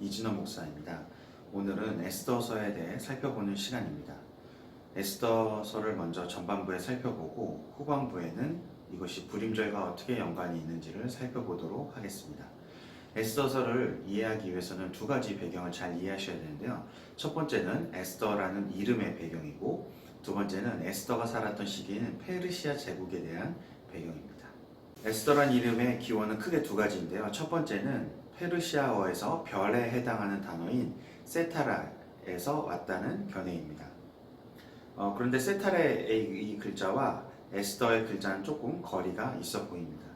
이진호 목사입니다. 오늘은 에스더서에 대해 살펴보는 시간입니다. 에스더서를 먼저 전반부에 살펴보고 후반부에는 이것이 불임절과 어떻게 연관이 있는지를 살펴보도록 하겠습니다. 에스더서를 이해하기 위해서는 두 가지 배경을 잘 이해하셔야 되는데요. 첫 번째는 에스더라는 이름의 배경이고 두 번째는 에스더가 살았던 시기는 페르시아 제국에 대한 배경입니다. 에스더란 이름의 기원은 크게 두 가지인데요. 첫 번째는 페르시아어에서 별에 해당하는 단어인 세타라에서 왔다는 견해입니다. 어, 그런데 세타라의 이 글자와 에스더의 글자는 조금 거리가 있어 보입니다.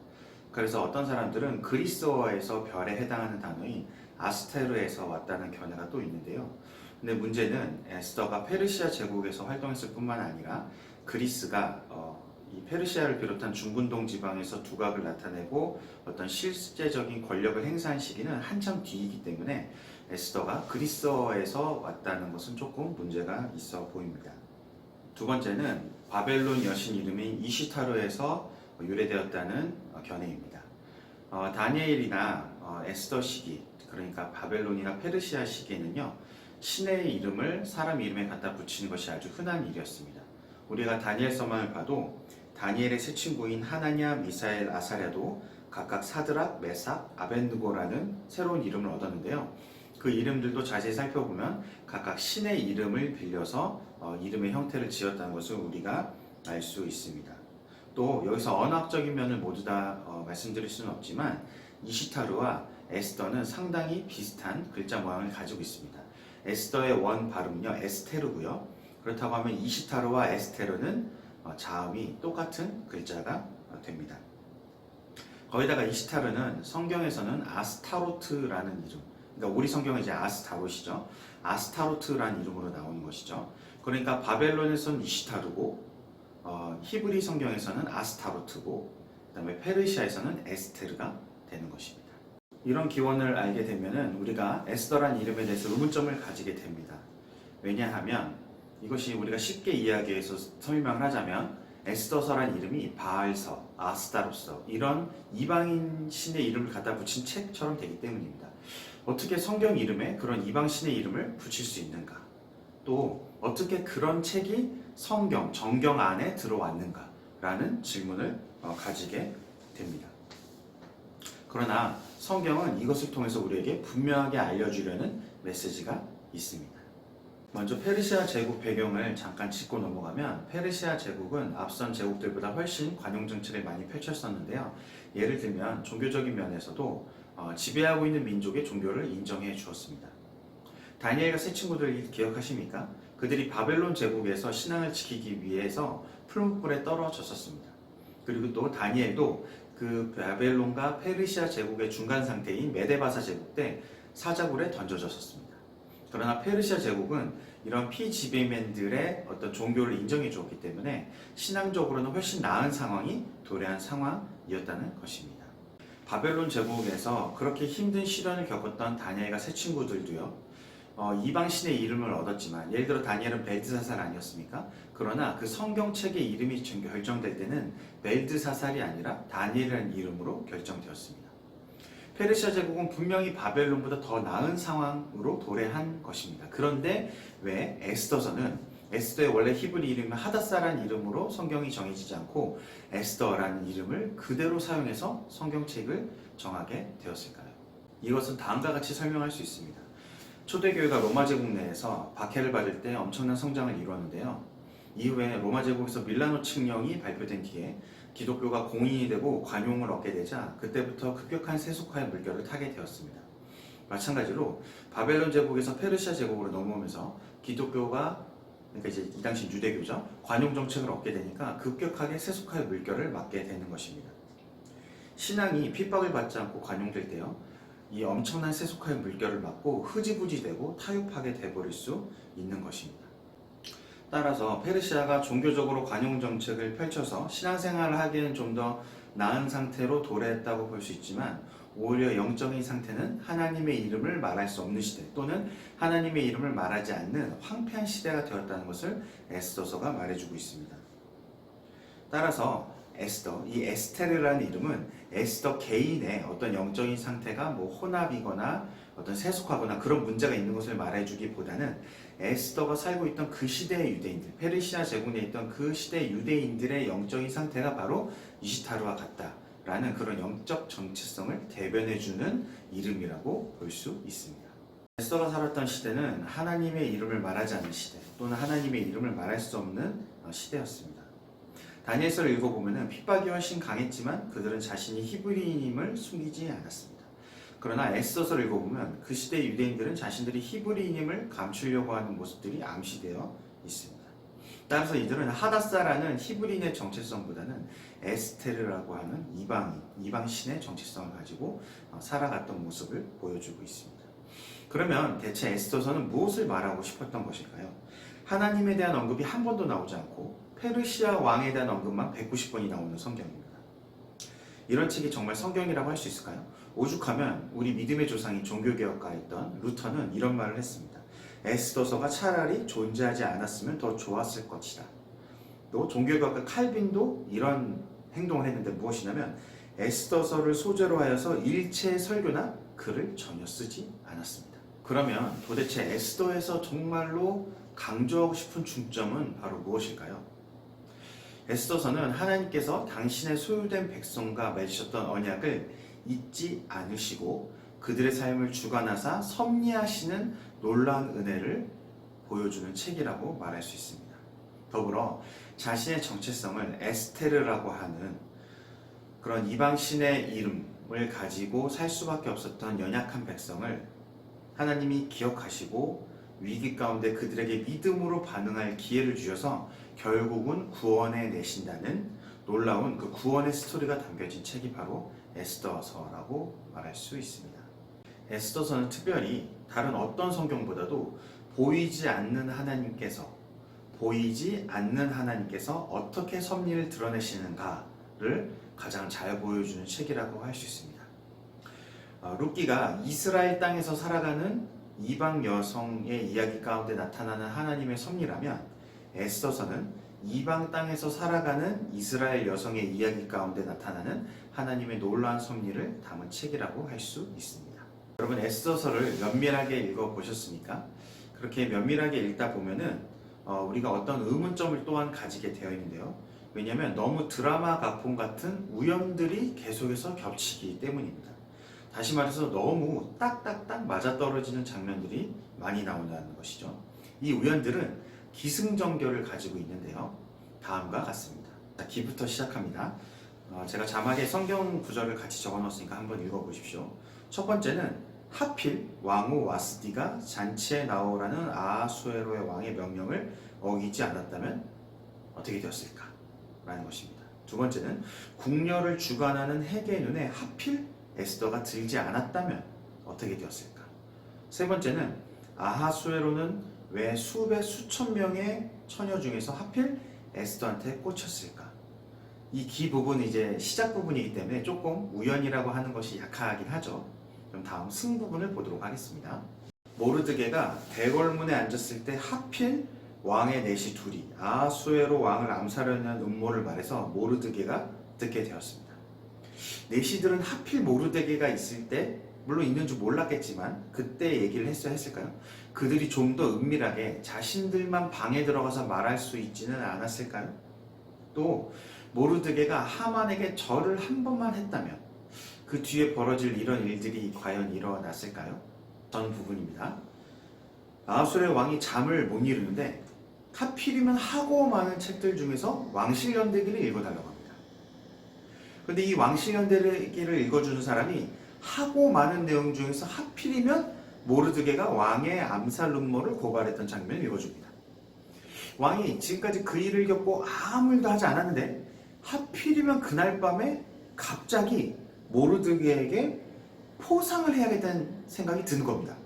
그래서 어떤 사람들은 그리스어에서 별에 해당하는 단어인 아스테르에서 왔다는 견해가 또 있는데요. 근데 문제는 에스더가 페르시아 제국에서 활동했을 뿐만 아니라 그리스가 어, 이 페르시아를 비롯한 중근동 지방에서 두각을 나타내고 어떤 실제적인 권력을 행사한 시기는 한참 뒤이기 때문에 에스더가 그리스어에서 왔다는 것은 조금 문제가 있어 보입니다. 두 번째는 바벨론 여신 이름인 이시타르에서 유래되었다는 어, 견해입니다. 어, 다니엘이나 어, 에스더 시기, 그러니까 바벨론이나 페르시아 시기에는요, 신의 이름을 사람 이름에 갖다 붙이는 것이 아주 흔한 일이었습니다. 우리가 다니엘서만을 봐도 다니엘의 세 친구인 하나냐, 미사엘, 아사랴도 각각 사드락, 메삭, 아벤누고라는 새로운 이름을 얻었는데요. 그 이름들도 자세히 살펴보면 각각 신의 이름을 빌려서 어, 이름의 형태를 지었다는 것을 우리가 알 수 있습니다. 또 여기서 언어학적인 면을 모두 다 어, 말씀드릴 수는 없지만 이시타르와 에스더는 상당히 비슷한 글자 모양을 가지고 있습니다. 에스더의 원 발음은요 에스테르고요. 그렇다고 하면 이시타르와 에스테르는 어, 자음이 똑같은 글자가 어, 됩니다. 거기다가 이시타르는 성경에서는 아스타로트라는 이름, 그러니까 우리 성경은 이제 아스타롯이죠. 아스타로트라는 이름으로 나오는 것이죠. 그러니까 바벨론에서는 이시타르고 어, 히브리 성경에서는 아스타로트고 그 다음에 페르시아에서는 에스테르가 되는 것입니다. 이런 기원을 알게 되면은 우리가 에스더란 이름에 대해서 의문점을 가지게 됩니다. 왜냐하면 이것이 우리가 쉽게 이해하기 위해서 설명을 하자면 에스더서란 이름이 바알서, 아스타로서 이런 이방인 신의 이름을 갖다 붙인 책처럼 되기 때문입니다. 어떻게 성경 이름에 그런 이방 신의 이름을 붙일 수 있는가? 또 어떻게 그런 책이 성경, 정경 안에 들어왔는가? 라는 질문을 어, 가지게 됩니다. 그러나 성경은 이것을 통해서 우리에게 분명하게 알려주려는 메시지가 있습니다. 먼저 페르시아 제국 배경을 잠깐 짚고 넘어가면 페르시아 제국은 앞선 제국들보다 훨씬 관용 정책을 많이 펼쳤었는데요. 예를 들면 종교적인 면에서도 어, 지배하고 있는 민족의 종교를 인정해 주었습니다. 다니엘과 세 친구들 기억하십니까? 그들이 바벨론 제국에서 신앙을 지키기 위해서 풀무불에 떨어졌었습니다. 그리고 또 다니엘도 그 바벨론과 페르시아 제국의 중간 상태인 메데바사 제국 때 사자굴에 던져졌었습니다. 그러나 페르시아 제국은 이런 피지배민들의 어떤 종교를 인정해 주었기 때문에 신앙적으로는 훨씬 나은 상황이 도래한 상황이었다는 것입니다. 바벨론 제국에서 그렇게 힘든 시련을 겪었던 다니엘과 세 친구들도요. 어, 이방 신의 이름을 얻었지만 예를 들어 다니엘은 벨드사살 아니었습니까? 그러나 그 성경책의 이름이 결정될 때는 벨드사살이 아니라 다니엘이라는 이름으로 결정되었습니다. 페르시아 제국은 분명히 바벨론보다 더 나은 상황으로 도래한 것입니다. 그런데 왜 에스더서는 에스더의 원래 히브리 이름은 하다사라는 이름으로 성경이 정해지지 않고 에스더라는 이름을 그대로 사용해서 성경책을 정하게 되었을까요? 이것은 다음과 같이 설명할 수 있습니다. 초대교회가 로마 제국 내에서 박해를 받을 때 엄청난 성장을 이루었는데요. 이후에 로마 제국에서 밀라노 칙령이 발표된 뒤에 기독교가 공인이 되고 관용을 얻게 되자 그때부터 급격한 세속화의 물결을 타게 되었습니다. 마찬가지로 바벨론 제국에서 페르시아 제국으로 넘어오면서 기독교가 그러니까 이제 이 당시 유대교죠 관용 정책을 얻게 되니까 급격하게 세속화의 물결을 맞게 되는 것입니다. 신앙이 핍박을 받지 않고 관용될 때요. 이 엄청난 세속화의 물결을 맞고 흐지부지되고 타협하게 돼버릴 수 있는 것입니다. 따라서 페르시아가 종교적으로 관용 정책을 펼쳐서 신앙생활을 하기에는 좀 더 나은 상태로 도래했다고 볼 수 있지만 오히려 영적인 상태는 하나님의 이름을 말할 수 없는 시대 또는 하나님의 이름을 말하지 않는 황폐한 시대가 되었다는 것을 에스더서가 말해주고 있습니다. 따라서 에스더, 이 에스테르라는 이름은 에스더 개인의 어떤 영적인 상태가 뭐 혼합이거나 어떤 세속하거나 그런 문제가 있는 것을 말해주기보다는 에스더가 살고 있던 그 시대의 유대인들, 페르시아 제국에 있던 그 시대 유대인들의 영적인 상태가 바로 이시타르와 같다라는 그런 영적 정체성을 대변해주는 이름이라고 볼 수 있습니다. 에스더가 살았던 시대는 하나님의 이름을 말하지 않는 시대 또는 하나님의 이름을 말할 수 없는 어, 시대였습니다. 다니엘서를 읽어보면 핍박이 훨씬 강했지만 그들은 자신이 히브리인임을 숨기지 않았습니다. 그러나 에스더서를 읽어보면 그 시대 유대인들은 자신들이 히브리인임을 감추려고 하는 모습들이 암시되어 있습니다. 따라서 이들은 하다사라는 히브리인의 정체성보다는 에스테르라고 하는 이방인, 이방신의 정체성을 가지고 어, 살아갔던 모습을 보여주고 있습니다. 그러면 대체 에스더서는 무엇을 말하고 싶었던 것일까요? 하나님에 대한 언급이 한 번도 나오지 않고 페르시아 왕에 대한 언급만 190번이 나오는 성경입니다. 이런 책이 정말 성경이라고 할 수 있을까요? 오죽하면 우리 믿음의 조상이 종교개혁가였던 루터는 이런 말을 했습니다. 에스더서가 차라리 존재하지 않았으면 더 좋았을 것이다. 또 종교개혁가 칼빈도 이런 행동을 했는데 무엇이냐면 에스더서를 소재로 하여서 일체의 설교나 글을 전혀 쓰지 않았습니다. 그러면 도대체 에스더에서 정말로 강조하고 싶은 중점은 바로 무엇일까요? 에스더서는 하나님께서 당신의 소유된 백성과 맺으셨던 언약을 잊지 않으시고 그들의 삶을 주관하사 섭리하시는 놀라운 은혜를 보여주는 책이라고 말할 수 있습니다. 더불어 자신의 정체성을 에스테르라고 하는 그런 이방신의 이름을 가지고 살 수밖에 없었던 연약한 백성을 하나님이 기억하시고 위기 가운데 그들에게 믿음으로 반응할 기회를 주셔서 결국은 구원해 내신다는 놀라운 그 구원의 스토리가 담겨진 책이 바로 에스더서라고 말할 수 있습니다. 에스더서는 특별히 다른 어떤 성경보다도 보이지 않는 하나님께서 보이지 않는 하나님께서 어떻게 섭리를 드러내시는가를 가장 잘 보여주는 책이라고 할 수 있습니다. 어, 루키가 이스라엘 땅에서 살아가는 이방 여성의 이야기 가운데 나타나는 하나님의 섭리라면 에스더서는 이방 땅에서 살아가는 이스라엘 여성의 이야기 가운데 나타나는 하나님의 놀라운 섭리를 담은 책이라고 할 수 있습니다. 여러분 에스더서를 면밀하게 읽어 보셨습니까? 그렇게 면밀하게 읽다 보면은 어, 우리가 어떤 의문점을 또한 가지게 되어 있는데요. 왜냐하면 너무 드라마 가품 같은 우연들이 계속해서 겹치기 때문입니다. 다시 말해서 너무 딱딱딱 맞아떨어지는 장면들이 많이 나온다는 것이죠. 이 우연들은 기승전결을 가지고 있는데요. 다음과 같습니다. 자, 기부터 시작합니다. 어, 제가 자막에 성경 구절을 같이 적어 놓았으니까 한번 읽어 보십시오. 첫 번째는 하필 왕후 와스디가 잔치에 나오라는 아수에로의 왕의 명령을 어기지 않았다면 어떻게 되었을까? 라는 것입니다. 두 번째는 궁녀를 주관하는 해계의 눈에 하필 에스더가 들지 않았다면 어떻게 되었을까? 세 번째는 아하수에로는 왜 수백 수천 명의 처녀 중에서 하필 에스더한테 꽂혔을까? 이 기 부분은 이제 시작 부분이기 때문에 조금 우연이라고 하는 것이 약하긴 하죠. 그럼 다음 승 부분을 보도록 하겠습니다. 모르드게가 대궐문에 앉았을 때 하필 왕의 넷이 둘이 아수에로 왕을 암살하는 음모를 말해서 모르드게가 듣게 되었습니다. 내시들은 하필 모르드게가 있을 때 물론 있는 줄 몰랐겠지만 그때 얘기를 했어야 했을까요? 그들이 좀 더 은밀하게 자신들만 방에 들어가서 말할 수 있지는 않았을까요? 또 모르드게가 하만에게 절을 한 번만 했다면 그 뒤에 벌어질 이런 일들이 과연 일어났을까요? 전 부분입니다. 아수르의 왕이 잠을 못 이루는데 하필이면 하고 많은 책들 중에서 왕실 연대기를 읽어달라고 합니다. 근데 이 왕실 연대기를 읽어주는 사람이 하고 많은 내용 중에서 하필이면 모르드게가 왕의 암살 음모를 고발했던 장면을 읽어줍니다. 왕이 지금까지 그 일을 겪고 아무 일도 하지 않았는데 하필이면 그날 밤에 갑자기 모르드게에게 포상을 해야겠다는 생각이 드는 겁니다.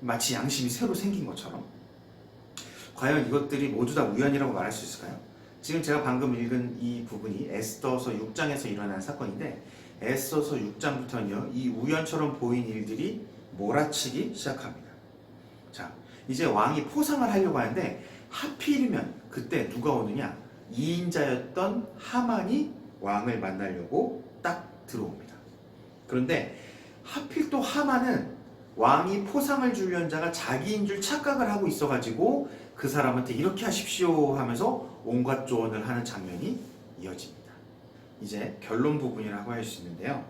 마치 양심이 새로 생긴 것처럼. 과연 이것들이 모두 다 우연이라고 말할 수 있을까요? 지금 제가 방금 읽은 이 부분이 에스더서 6장에서 일어난 사건인데 에스더서 6장부터는요 이 우연처럼 보인 일들이 몰아치기 시작합니다. 자 이제 왕이 포상을 하려고 하는데 하필이면 그때 누가 오느냐 이인자였던 하만이 왕을 만나려고 딱 들어옵니다. 그런데 하필 또 하만은 왕이 포상을 주려는 자가 자기인 줄 착각을 하고 있어가지고 그 사람한테 이렇게 하십시오 하면서 온갖 조언을 하는 장면이 이어집니다. 이제 결론 부분이라고 할 수 있는데요.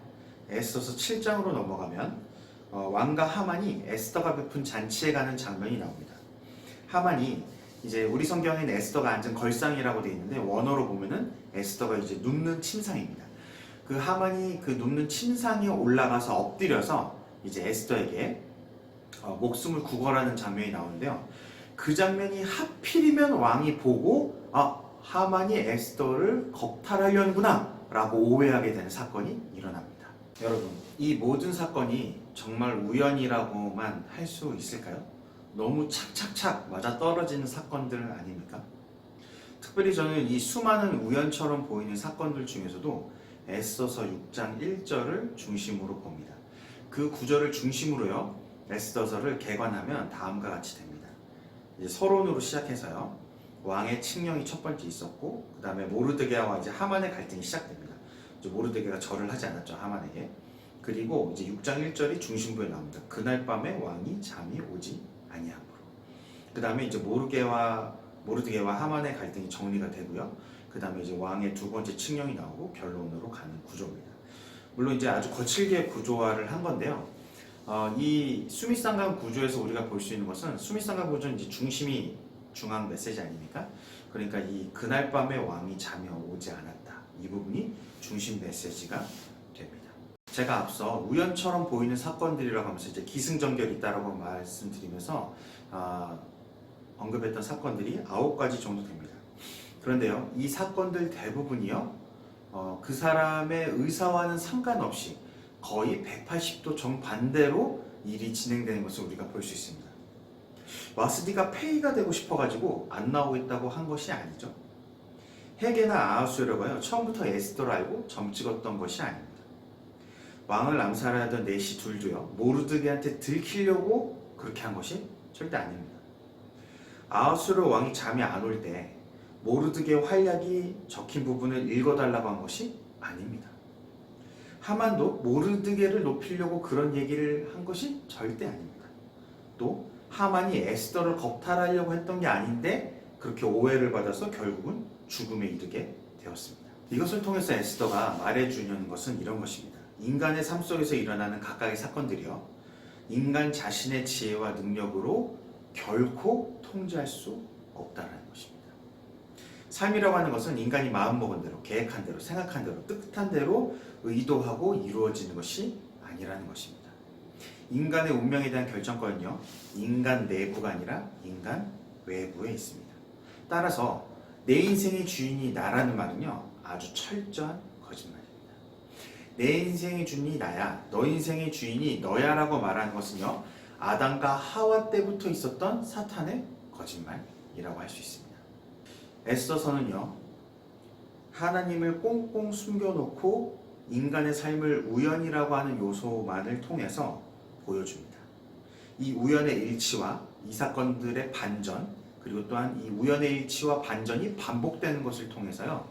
에스더서 7장으로 넘어가면 어, 왕과 하만이 에스더가 베푼 잔치에 가는 장면이 나옵니다. 하만이 이제 우리 성경에는 에스더가 앉은 걸상이라고 되어 있는데 원어로 보면은 에스더가 이제 눕는 침상입니다. 그 하만이 그 눕는 침상에 올라가서 엎드려서 이제 에스더에게 어, 목숨을 구걸하는 장면이 나오는데요. 그 장면이 하필이면 왕이 보고 아 하만이 에스더를 겁탈하려는구나 라고 오해하게 되는 사건이 일어납니다. 여러분 이 모든 사건이 정말 우연이라고만 할 수 있을까요? 너무 착착착 맞아 떨어지는 사건들 아닙니까? 특별히 저는 이 수많은 우연처럼 보이는 사건들 중에서도 에스더서 6장 1절을 중심으로 봅니다. 그 구절을 중심으로요. 에스더서를 개관하면 다음과 같이 됩니다. 이제 서론으로 시작해서요. 왕의 칙령이 첫 번째 있었고 그 다음에 모르드게와 이제 하만의 갈등이 시작됩니다. 모르드게가 절을 하지 않았죠 하만에게. 그리고 이제 6장 1절이 중심부에 나옵니다. 그날 밤에 왕이 잠이 오지 아니함으로. 그 다음에 이제 모르게와 모르드게와 하만의 갈등이 정리가 되고요. 그 다음에 이제 왕의 두 번째 칙령이 나오고 결론으로 가는 구조입니다. 물론 이제 아주 거칠게 구조화를 한 건데요. 어, 이 수미상강 구조에서 우리가 볼 수 있는 것은 수미상강 구조는 이제 중심이 중앙 메시지 아닙니까? 그러니까 이 그날 밤에 왕이 잠이 오지 않았다. 이 부분이 중심 메시지가. 제가 앞서 우연처럼 보이는 사건들이라고 하면서 이제 기승전결이 있다라고 말씀드리면서 아, 언급했던 사건들이 아홉 가지 정도 됩니다. 그런데요, 이 사건들 대부분이요, 어, 그 사람의 의사와는 상관없이 거의 180도 정반대로 일이 진행되는 것을 우리가 볼 수 있습니다. 와스디가 폐위가 되고 싶어가지고 안 나오겠다고 한 것이 아니죠. 헤게나 아하수에로가요 처음부터 에스더를 알고 점 찍었던 것이 아닙니다. 왕을 암살하던 넷이 둘도요 모르드게한테 들키려고 그렇게 한 것이 절대 아닙니다. 아하수에로 왕이 잠이 안 올 때 모르드게 활약이 적힌 부분을 읽어달라고 한 것이 아닙니다. 하만도 모르드게를 높이려고 그런 얘기를 한 것이 절대 아닙니다. 또 하만이 에스더를 겁탈하려고 했던 게 아닌데 그렇게 오해를 받아서 결국은 죽음에 이르게 되었습니다. 이것을 통해서 에스더가 말해주는 것은 이런 것입니다. 인간의 삶 속에서 일어나는 각각의 사건들이요. 인간 자신의 지혜와 능력으로 결코 통제할 수 없다는 것입니다. 삶이라고 하는 것은 인간이 마음먹은 대로, 계획한 대로, 생각한 대로, 뜻한 대로 의도하고 이루어지는 것이 아니라는 것입니다. 인간의 운명에 대한 결정권은요, 인간 내부가 아니라 인간 외부에 있습니다. 따라서 내 인생의 주인이 나라는 말은요, 아주 철저한. 내 인생의 주인이 나야, 너 인생의 주인이 너야라고 말하는 것은요, 아담과 하와 때부터 있었던 사탄의 거짓말이라고 할 수 있습니다. 에스더서는요, 하나님을 꽁꽁 숨겨놓고 인간의 삶을 우연이라고 하는 요소만을 통해서 보여줍니다. 이 우연의 일치와 이 사건들의 반전, 그리고 또한 이 우연의 일치와 반전이 반복되는 것을 통해서요.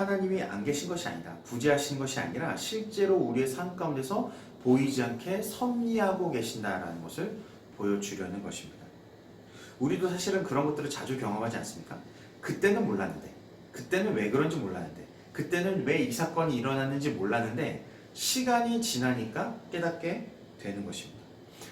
하나님이 안 계신 것이 아니다. 부재하신 것이 아니라 실제로 우리의 삶 가운데서 보이지 않게 섭리하고 계신다라는 것을 보여주려는 것입니다. 우리도 사실은 그런 것들을 자주 경험하지 않습니까? 그때는 몰랐는데, 그때는 왜 그런지 몰랐는데, 그때는 왜 이 사건이 일어났는지 몰랐는데, 시간이 지나니까 깨닫게 되는 것입니다.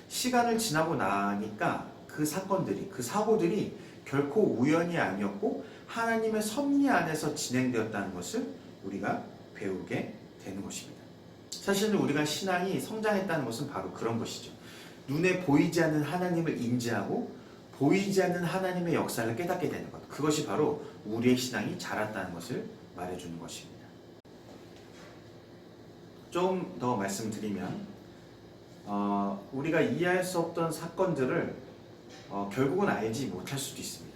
시간을 지나고 나니까 그 사건들이, 그 사고들이 결코 우연이 아니었고 하나님의 섭리 안에서 진행되었다는 것을 우리가 배우게 되는 것입니다. 사실은 우리가 신앙이 성장했다는 것은 바로 그런 것이죠. 눈에 보이지 않는 하나님을 인지하고 보이지 않는 하나님의 역사를 깨닫게 되는 것. 그것이 바로 우리의 신앙이 자랐다는 것을 말해주는 것입니다. 좀 더 말씀드리면, 어, 우리가 이해할 수 없던 사건들을 어, 결국은 알지 못할 수도 있습니다.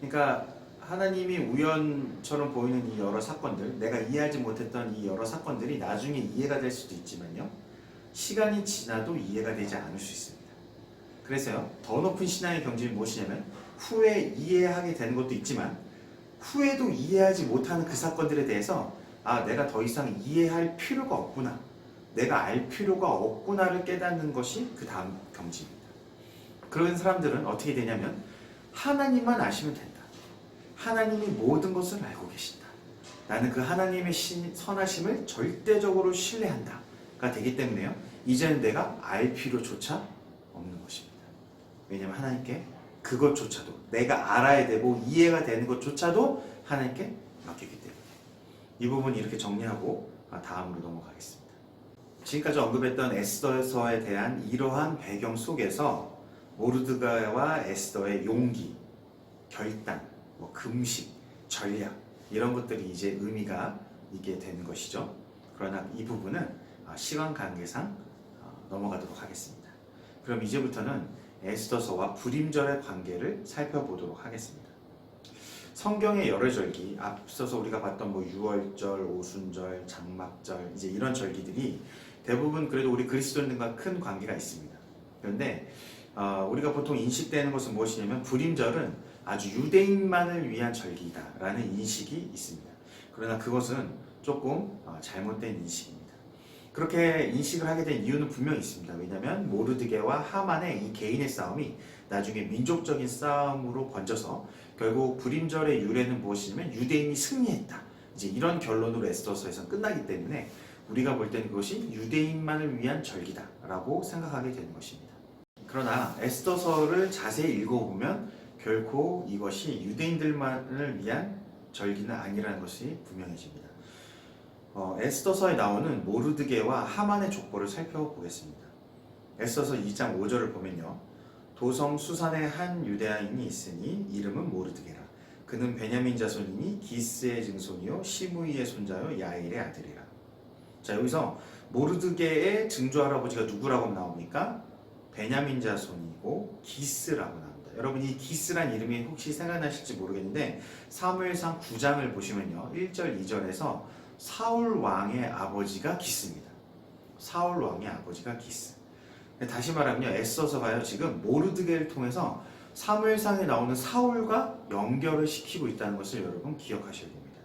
그러니까 하나님이 우연처럼 보이는 이 여러 사건들, 내가 이해하지 못했던 이 여러 사건들이 나중에 이해가 될 수도 있지만요. 시간이 지나도 이해가 되지 않을 수 있습니다. 그래서요, 더 높은 신앙의 경지는 무엇이냐면 후에 이해하게 되는 것도 있지만 후에도 이해하지 못하는 그 사건들에 대해서 아 내가 더 이상 이해할 필요가 없구나 내가 알 필요가 없구나를 깨닫는 것이 그 다음 경지입니다. 그런 사람들은 어떻게 되냐면 하나님만 아시면 된다. 하나님이 모든 것을 알고 계신다. 나는 그 하나님의 신- 선하심을 절대적으로 신뢰한다 가 되기 때문에요. 이제는 내가 알 필요조차 없는 것입니다. 왜냐하면 하나님께 그것조차도 내가 알아야 되고 이해가 되는 것조차도 하나님께 맡기기 때문에 이 부분 이렇게 정리하고 아, 다음으로 넘어가겠습니다. 지금까지 언급했던 에스더서에 대한 이러한 배경 속에서 모르드가와 에스더의 용기, 결단, 뭐 금식, 전략 이런 것들이 이제 의미가 있게 되는 것이죠. 그러나 이 부분은 아, 시간 관계상 어, 넘어가도록 하겠습니다. 그럼 이제부터는 에스더서와 불임절의 관계를 살펴보도록 하겠습니다. 성경의 여러 절기, 앞서서 우리가 봤던 뭐 유월절, 오순절, 장막절, 이제 이런 절기들이 대부분 그래도 우리 그리스도인들과 큰 관계가 있습니다. 그런데 어, 우리가 보통 인식되는 것은 무엇이냐면 불임절은 아주 유대인만을 위한 절기다라는 인식이 있습니다. 그러나 그것은 조금 어, 잘못된 인식입니다. 그렇게 인식을 하게 된 이유는 분명히 있습니다. 왜냐하면 모르드게와 하만의 이 개인의 싸움이 나중에 민족적인 싸움으로 번져서 결국 불임절의 유래는 무엇이냐면 유대인이 승리했다. 이제 이런 결론으로 에스더서에서 끝나기 때문에 우리가 볼 때는 그것이 유대인만을 위한 절기다라고 생각하게 되는 것입니다. 그러나 에스더서를 자세히 읽어보면 결코 이것이 유대인들만을 위한 절기는 아니라는 것이 분명해집니다. 어, 에스더서에 나오는 모르드게와 하만의 족보를 살펴보겠습니다. 에스더서 2장 5절을 보면요. 도성 수산에 한 유대인이 있으니 이름은 모르드게라. 그는 베냐민 자손이니 기스의 증손이요 시므이의 손자요 야일의 아들이라. 자 여기서 모르드게의 증조 할아버지가 누구라고 나옵니까? 베냐민 자손이고 기스라고 나옵니다. 여러분 이 기스란 이름이 혹시 생각나실지 모르겠는데 사무엘상 9장을 보시면요. 1절 2절에서 사울 왕의 아버지가 기스입니다. 사울 왕의 아버지가 기스. 다시 말하면요. 애써서가요. 지금 모르드게를 통해서 사무엘상에 나오는 사울과 연결을 시키고 있다는 것을 여러분 기억하셔야 됩니다.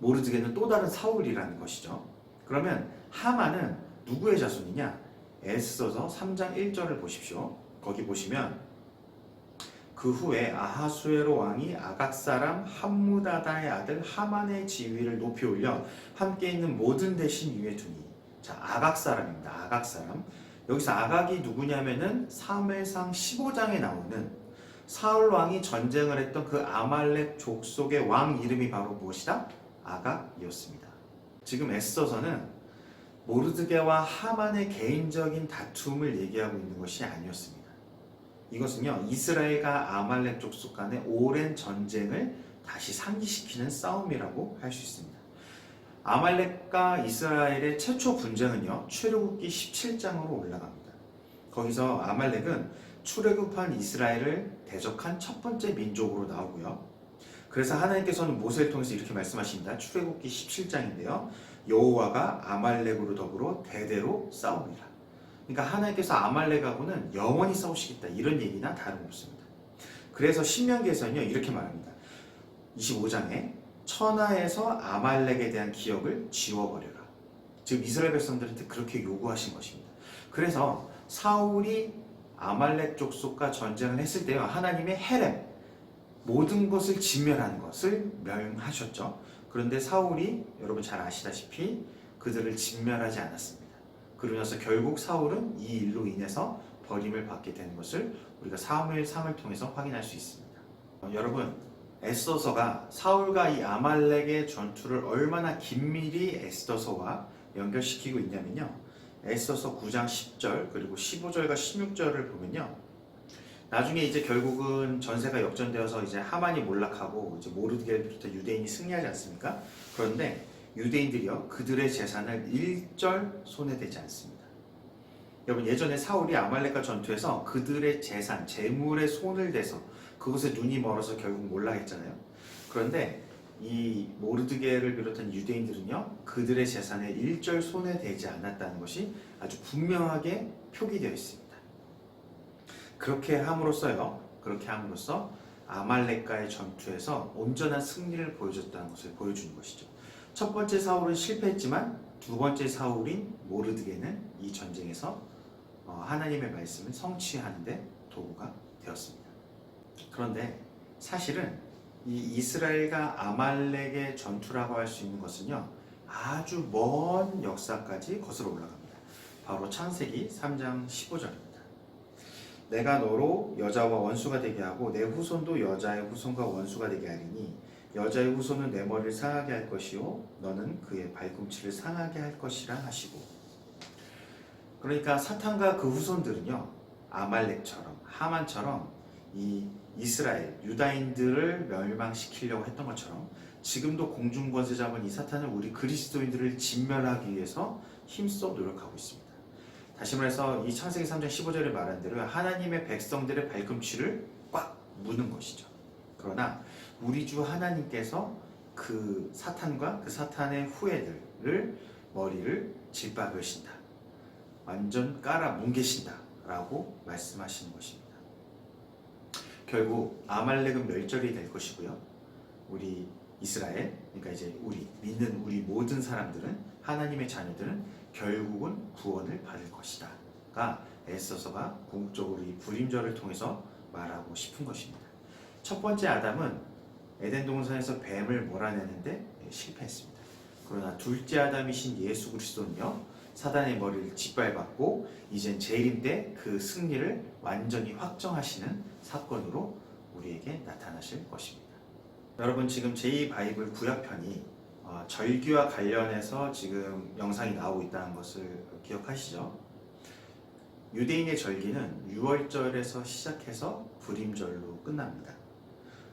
모르드게는 또 다른 사울이라는 것이죠. 그러면 하만은 누구의 자손이냐? 에스더서 3장 1절을 보십시오. 거기 보시면 그 후에 아하수에로 왕이 아각 사람 함무다다의 아들 하만의 지위를 높이 올려 함께 있는 모든 대신 위에 두니. 자, 아각 사람입니다. 아각 사람. 여기서 아각이 누구냐면은 사무엘상 15장에 나오는 사울 왕이 전쟁을 했던 그 아말렉 족속의 왕 이름이 바로 무엇이다? 아각이었습니다. 지금 에스더서는 모르드게와 하만의 개인적인 다툼을 얘기하고 있는 것이 아니었습니다. 이것은요 이스라엘과 아말렉 족속 간의 오랜 전쟁을 다시 상기시키는 싸움이라고 할 수 있습니다. 아말렉과 이스라엘의 최초 분쟁은요 출애굽기 17장으로 올라갑니다. 거기서 아말렉은 출애굽한 이스라엘을 대적한 첫 번째 민족으로 나오고요. 그래서 하나님께서는 모세를 통해서 이렇게 말씀하십니다. 출애굽기 17장인데요. 여호와가 아말렉으로 더불어 대대로 싸웁니다. 그러니까 하나님께서 아말렉하고는 영원히 싸우시겠다 이런 얘기나 다름없습니다. 그래서 신명기에서는요 이렇게 말합니다. 25장에 천하에서 아말렉에 대한 기억을 지워버려라. 지금 이스라엘 백성들한테 그렇게 요구하신 것입니다. 그래서 사울이 아말렉 족속과 전쟁을 했을 때요 하나님의 헤렘 모든 것을 진멸하는 것을 명하셨죠. 그런데 사울이 여러분 잘 아시다시피 그들을 진멸하지 않았습니다. 그러면서 결국 사울은 이 일로 인해서 버림을 받게 되는 것을 우리가 사무엘 3을 통해서 확인할 수 있습니다. 어, 여러분 에스더서가 사울과 이 아말렉의 전투를 얼마나 긴밀히 에스더서와 연결시키고 있냐면요. 에스더서 9장 10절 그리고 15절과 16절을 보면요. 나중에 이제 결국은 전세가 역전되어서 이제 하만이 몰락하고 이제 모르드게를 비롯해 유대인이 승리하지 않습니까? 그런데 유대인들이요 그들의 재산을 일절 손해되지 않습니다. 여러분 예전에 사울이 아말렉과 전투에서 그들의 재산, 재물에 손을 대서 그곳에 눈이 멀어서 결국 몰락했잖아요. 그런데 이 모르드게를 비롯한 유대인들은요 그들의 재산에 일절 손해되지 않았다는 것이 아주 분명하게 표기되어 있습니다. 그렇게 함으로써요 그렇게 함으로써 아말렉과의 전투에서 온전한 승리를 보여줬다는 것을 보여주는 것이죠. 첫 번째 사울은 실패했지만 두 번째 사울인 모르드게는 이 전쟁에서 어, 하나님의 말씀을 성취하는데 도구가 되었습니다. 그런데 사실은 이 이스라엘과 아말렉의 전투라고 할 수 있는 것은요 아주 먼 역사까지 거슬러 올라갑니다. 바로 창세기 3장 15절입니다. 내가 너로 여자와 원수가 되게 하고 내 후손도 여자의 후손과 원수가 되게 하리니 여자의 후손은 내 머리를 상하게 할 것이요 너는 그의 발꿈치를 상하게 할 것이라 하시고 그러니까 사탄과 그 후손들은요 아말렉처럼 하만처럼 이 이스라엘 유다인들을 멸망시키려고 했던 것처럼 지금도 공중 권세 잡은 이 사탄은 우리 그리스도인들을 진멸하기 위해서 힘써 노력하고 있습니다. 다시 말해서 이 창세기 3장 15절에 말한 대로 하나님의 백성들의 발꿈치를 꽉 무는 것이죠. 그러나 우리 주 하나님께서 그 사탄과 그 사탄의 후예들을 머리를 질박으신다. 완전 깔아 뭉개신다. 라고 말씀하시는 것입니다. 결국 아말렉은 멸절이 될 것이고요. 우리 이스라엘, 그러니까 이제 우리 믿는 우리 모든 사람들은 하나님의 자녀들은 결국은 구원을 받을 것이다가 애써서가 궁극적으로 이 불임절을 통해서 말하고 싶은 것입니다. 첫 번째 아담은 에덴 동산에서 뱀을 몰아내는데 실패했습니다. 그러나 둘째 아담이신 예수 그리스도는요 사단의 머리를 짓밟았고 이젠 재림 때 그 승리를 완전히 확정하시는 사건으로 우리에게 나타나실 것입니다. 여러분 지금 제2 바이블 구약편이 어, 절기와 관련해서 지금 영상이 나오고 있다는 것을 기억하시죠? 유대인의 절기는 6월절에서 시작해서 불임절로 끝납니다.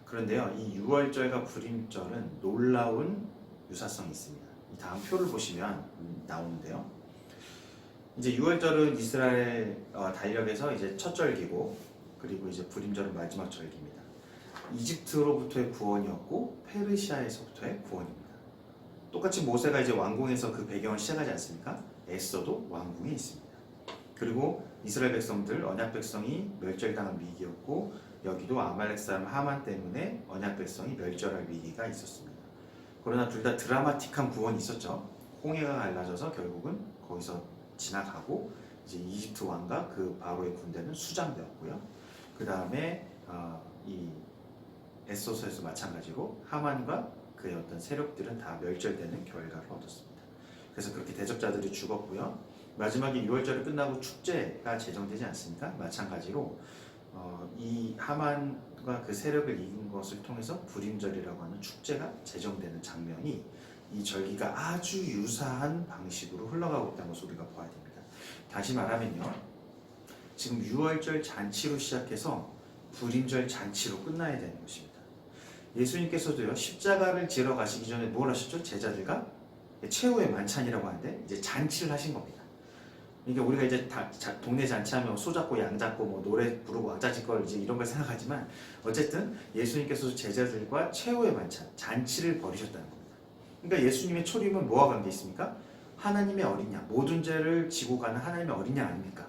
그런데요, 이 6월절과 불임절은 놀라운 유사성이 있습니다. 이 다음 표를 보시면 음, 나오는데요. 이제 6월절은 이스라엘 어, 달력에서 이제 첫 절기고, 그리고 이제 불임절은 마지막 절기입니다. 이집트로부터의 구원이었고, 페르시아에서부터의 구원입니다. 똑같이 모세가 이제 왕궁에서 그 배경을 시작하지 않습니까? 에스더도 왕궁에 있습니다. 그리고 이스라엘 백성들 언약 백성이 멸절당한 위기였고 여기도 아말렉 사람 하만 때문에 언약 백성이 멸절할 위기가 있었습니다. 그러나 둘 다 드라마틱한 구원이 있었죠. 홍해가 갈라져서 결국은 거기서 지나가고 이제 이집트 왕과 그 바로의 군대는 수장되었고요. 그 다음에 어, 이 에소서에서 마찬가지로 하만과 그의 어떤 세력들은 다 멸절되는 결과를 얻었습니다. 그래서 그렇게 대적자들이 죽었고요. 마지막에 6월절이 끝나고 축제가 제정되지 않습니까? 마찬가지로 어, 이 하만과 그 세력을 이긴 것을 통해서 불임절이라고 하는 축제가 제정되는 장면이 이 절기가 아주 유사한 방식으로 흘러가고 있다는 것을 우리가 봐야 됩니다. 다시 말하면요. 지금 6월절 잔치로 시작해서 불임절 잔치로 끝나야 되는 것입니다. 예수님께서도요 십자가를 지러 가시기 전에 뭘 하셨죠? 제자들과 최후의 만찬이라고 하는데 이제 잔치를 하신 겁니다. 그러니까 우리가 이제 다, 자, 동네 잔치하면 소 잡고 양 잡고 뭐 노래 부르고 악자짓걸 이제 이런 걸 생각하지만 어쨌든 예수님께서 제자들과 최후의 만찬 잔치를 벌이셨다는 겁니다. 그러니까 예수님의 초림은 뭐와 관계 있습니까? 하나님의 어린 양 모든 죄를 지고 가는 하나님의 어린 양 아닙니까?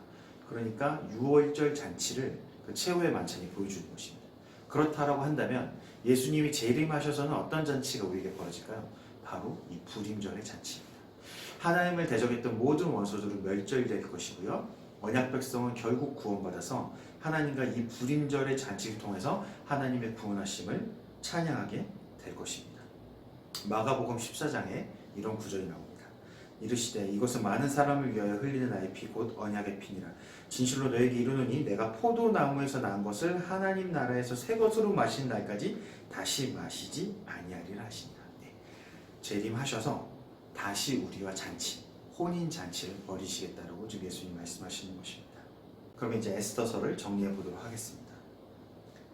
그러니까 6월절 잔치를 그 최후의 만찬이 보여주는 것입니다. 그렇다라고 한다면 예수님이 재림하셔서는 어떤 잔치가 우리에게 벌어질까요? 바로 이 불임절의 잔치입니다. 하나님을 대적했던 모든 원소들은 멸절될 것이고요. 언약 백성은 결국 구원받아서 하나님과 이 불임절의 잔치를 통해서 하나님의 구원하심을 찬양하게 될 것입니다. 마가복음 14장에 이런 구절이 나옵니다. 이르시되 이것은 많은 사람을 위하여 흘리는 나의 피 곧 언약의 피니라. 진실로 너에게 이르노니 내가 포도나무에서 난 것을 하나님 나라에서 새 것으로 마신 날까지 다시 마시지 아니하리라 하시니라. 네. 재림하셔서 다시 우리와 잔치, 혼인 잔치를 벌이시겠다라고 지금 예수님 말씀하시는 것입니다. 그럼 이제 에스더서를 정리해 보도록 하겠습니다.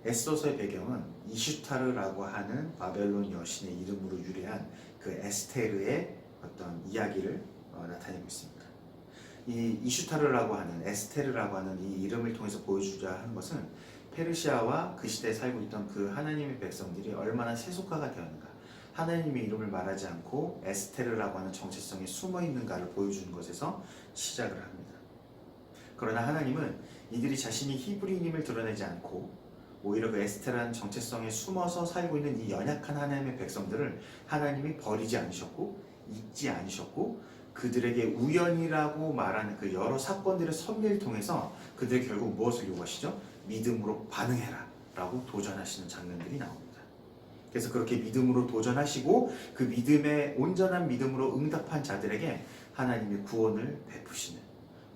에스더서의 배경은 이슈타르라고 하는 바벨론 여신의 이름으로 유래한 그 에스테르의 어떤 이야기를 어, 나타내고 있습니다. 이 이슈타르라고 하는 에스테르라고 하는 이 이름을 통해서 보여주자 하는 것은 페르시아와 그 시대에 살고 있던 그 하나님의 백성들이 얼마나 세속화가 되었는가 하나님의 이름을 말하지 않고 에스테르라고 하는 정체성이 숨어 있는가를 보여주는 것에서 시작을 합니다. 그러나 하나님은 이들이 자신이 히브리인임을 드러내지 않고 오히려 그 에스테라는 정체성에 숨어서 살고 있는 이 연약한 하나님의 백성들을 하나님이 버리지 않으셨고 잊지 않으셨고 그들에게 우연이라고 말하는 그 여러 사건들의 섭리를 통해서 그들이 결국 무엇을 요구하시죠? 믿음으로 반응해라 라고 도전하시는 장면들이 나옵니다. 그래서 그렇게 믿음으로 도전하시고 그 믿음에 온전한 믿음으로 응답한 자들에게 하나님의 구원을 베푸시는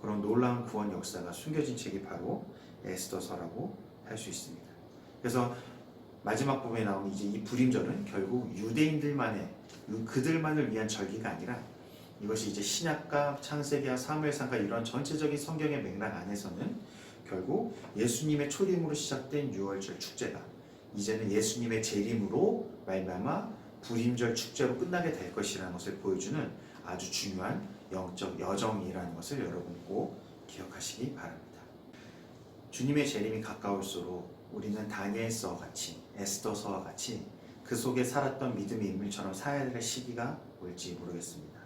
그런 놀라운 구원 역사가 숨겨진 책이 바로 에스더서라고 할 수 있습니다. 그래서 마지막 부분에 나오는 이제 이 불임절은 결국 유대인들만의 유- 그들만을 위한 절기가 아니라 이것이 이제 신약과 창세기와 사무엘상과 이런 전체적인 성경의 맥락 안에서는 결국 예수님의 초림으로 시작된 유월절 축제가 이제는 예수님의 재림으로 말미암아 불임절 축제로 끝나게 될 것이라는 것을 보여주는 아주 중요한 영적 여정이라는 것을 여러분 꼭 기억하시기 바랍니다. 주님의 재림이 가까울수록 우리는 다니엘서와 같이 에스더서와 같이 그 속에 살았던 믿음의 인물처럼 살아야 될 시기가 올지 모르겠습니다.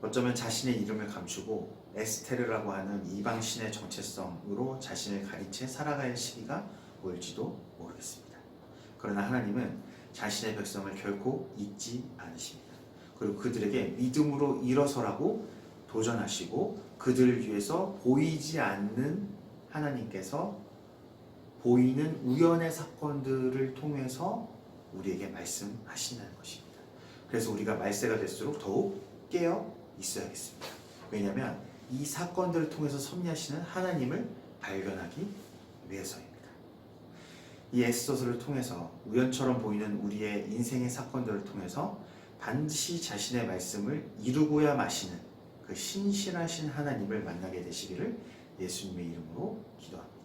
어쩌면 자신의 이름을 감추고 에스테르라고 하는 이방 신의 정체성으로 자신을 가린 채 살아갈 시기가 올지도 모르겠습니다. 그러나 하나님은 자신의 백성을 결코 잊지 않으십니다. 그리고 그들에게 믿음으로 일어서라고 도전하시고 그들을 위해서 보이지 않는 하나님께서 보이는 우연의 사건들을 통해서 우리에게 말씀하신다는 것입니다. 그래서 우리가 말세가 될수록 더욱 깨어 있어야겠습니다. 왜냐하면 이 사건들을 통해서 섭리하시는 하나님을 발견하기 위해서입니다. 이 에스더서를 통해서 우연처럼 보이는 우리의 인생의 사건들을 통해서 반드시 자신의 말씀을 이루고야 마시는 그 신실하신 하나님을 만나게 되시기를 예수님의 이름으로 기도합니다.